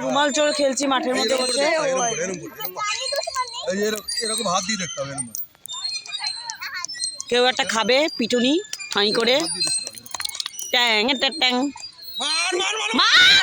রুমাল চোর খেলছি মাঠের মধ্যে বসে। এরকম হাত দিয়ে দেখতে হবে কেউ একটা খাবে পিটুনি ঠাঁই করে। ট্যাং ট্যাং মার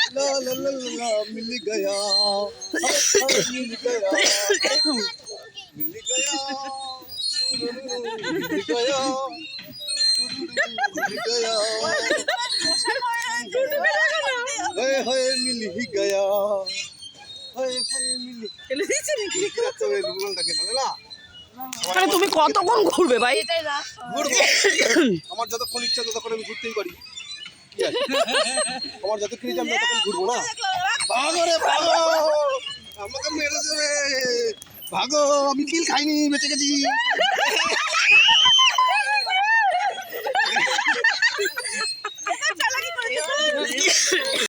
করে। বল, বল, বল, বল। मिल गया ला ला ला ला ला मिल गया ला ला ला ला ला मिल गया मिल गया मिल गया मिल गया मिल गया हाय हाय मिल ही गया हाय हाय मिल ही अच्छा वे रुमाल ढके ना ना আরে তুমি কতক্ষণ ঘুরবে ভাই ঘুরবো। আমার যতক্ষণ ইচ্ছা ততক্ষণ আমি ঘুরতেই পারি কি আছে? আমার যত ইচ্ছা আমি তখন ঘুরবো না? ভাগো রে ভাগো। আমাকে মেরে দেবে। ভাগো আমি কিল খাইনি বেঁচে গেছি।